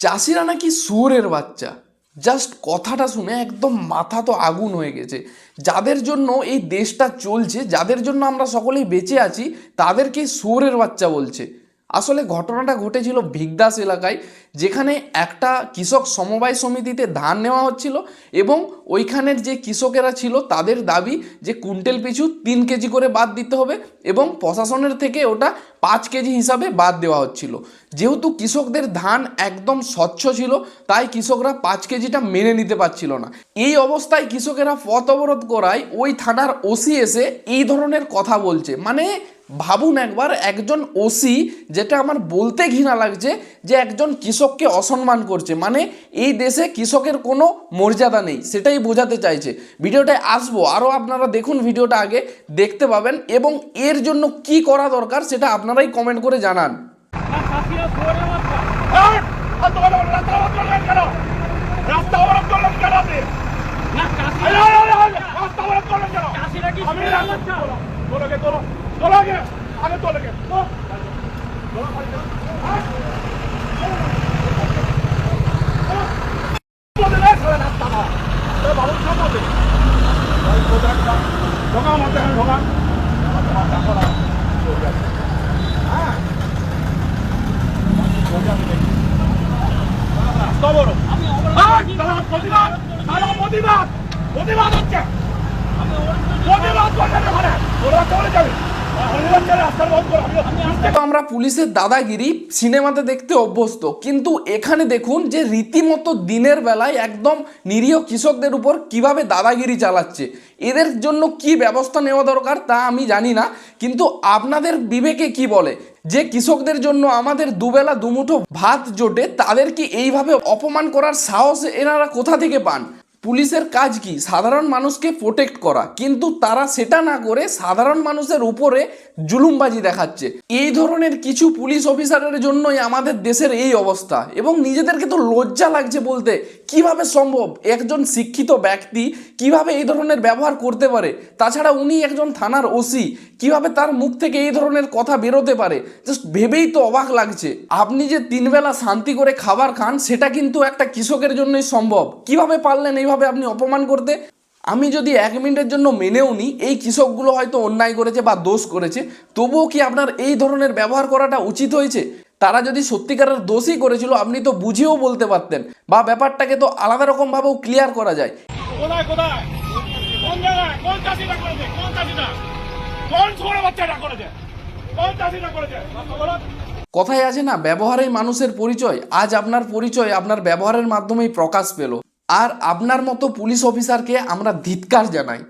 চাষিরা নাকি সুরের বাচ্চা। জাস্ট কথাটা শুনে একদম মাথা তো আগুন হয়ে গেছে। যাদের জন্য এই দেশটা চলছে, যাদের জন্য আমরা সকলেই বেঁচে আছি, তাদেরকে সুরের বাচ্চা বলছে। আসলে ঘটনাটা ঘটেছিল ভিগদাস এলাকায়, যেখানে একটা কৃষক সমবায় সমিতিতে ধান নেওয়া হচ্ছিল এবং ওইখানের যে কৃষকেরা ছিল তাদের দাবি যে কুইন্টেল পিছু তিন কেজি করে বাদ দিতে হবে এবং প্রশাসনের থেকে ওটা পাঁচ কেজি হিসাবে বাদ দেওয়া হচ্ছিল। যেহেতু কৃষকদের ধান একদম স্বচ্ছ ছিল, তাই কৃষকরা পাঁচ কেজিটা মেনে নিতে পারছিল না। এই অবস্থায় কৃষকেরা পথ অবরোধ করায় ওই থানার ওসি এসে এই ধরনের কথা বলছে। মানে ভাবুন একবার একজন ওসি যেটা আমার বলতে ঘৃণা লাগছে যে একজন কৃষককে অসম্মান করছে। মানে এই দেশে কৃষকের কোনো মর্যাদা নেই সেটাই বোঝাতে চাইছে। ভিডিওটায় আসব আরও আপনারা দেখুন ভিডিওটা আগে দেখতে পাবেন এবং এর জন্য কি করা দরকার সেটা আপনারাই কমেন্ট করে জানান এই, আর তোমাদের রাস্তা অবরোধ করলেন কেন রাস্তা অবরোধ করলেন কেন আপনি এই, এই, এই, এই, রাস্তা অবরোধ করলেন কেন আমি রাস্তা তোলো গে তোলো তোলো গে আগে তোলো গে তোলো। তোলো, গাড়িতে। হ্যাঁ? তোলো, এই, সালা রাস্তা না। এই, বাবু, সব বলবে। এই, কোথায় একটা? ঢোকা দেখানে ঢোকা। প্রতিবাদ হচ্ছে। প্রতিবাদ করছে ওখানে ওরা চলে যাবে। রাস্তার বন্ধ আমরা পুলিশের দাদাগিরি সিনেমাতে দেখতে অভ্যস্ত। কিন্তু এখানে দেখুন যে রীতিমতো দিনের বেলায় একদম নিরীহ কৃষকদের উপর কীভাবে দাদাগিরি চালাচ্ছে। এদের জন্য কি ব্যবস্থা নেওয়া দরকার তা আমি জানি না, কিন্তু আপনাদের বিবেকে কি বলে? যে কৃষকদের জন্য আমাদের দুবেলা দুমুঠো ভাত জোটে তাদেরকে এইভাবে অপমান করার সাহস এনারা কোথা থেকে পান? পুলিশের কাজ কি? সাধারণ মানুষকে প্রোটেক্ট করা। কিন্তু তারা সেটা না করে সাধারণ মানুষের উপরে জুলুমবাজি দেখাচ্ছে। এই ধরনের কিছু পুলিশ অফিসারের জন্যই আমাদের দেশের এই অবস্থা। এবং নিজেদেরকে তো লজ্জা লাগছে বলতে। কীভাবে সম্ভব? একজন শিক্ষিত ব্যক্তি কীভাবে এই ধরনের ব্যবহার করতে পারে? তাছাড়া উনি একজন থানার ওসি, কীভাবে তার মুখ থেকে এই ধরনের কথা বেরোতে পারে? জাস্ট ভেবেই তো অবাক লাগছে। আপনি যে তিনবেলা শান্তি করে খাবার খান, সেটা কিন্তু একটা কৃষকের জন্যই সম্ভব। কীভাবে পারলেন এইভাবে আপনি অপমান করতে? আমি যদি এক মিনিটের জন্য মেনেও নিই এই কৃষকগুলো হয়তো অন্যায় করেছে বা দোষ করেছে, তবুও কি আপনার এই ধরনের ব্যবহার করাটা উচিত হয়েছে? তারা যদি সত্যিকারের দোষই করেছিল আপনি তো বুঝেও বলতে পারতেন। বা ব্যাপারটাকে তো আলাদা রকমভাবেও ক্লিয়ার করা যায়। কোথায় কোথায়? কোন জায়গায়? কোন চাষিটা করেছে? কোন চাষিটা কোন ছোট বাচ্চাটা করেছে? কোন চাষিটা করেছে? কথায় আছে না ব্যবহারেই মানুষের পরিচয়। আজ আপনার পরিচয় আপনার ব্যবহারের মাধ্যমেই প্রকাশ পেল। আর আপনার মতো পুলিশ অফিসারকে আমরা ধিৎকার জানাই।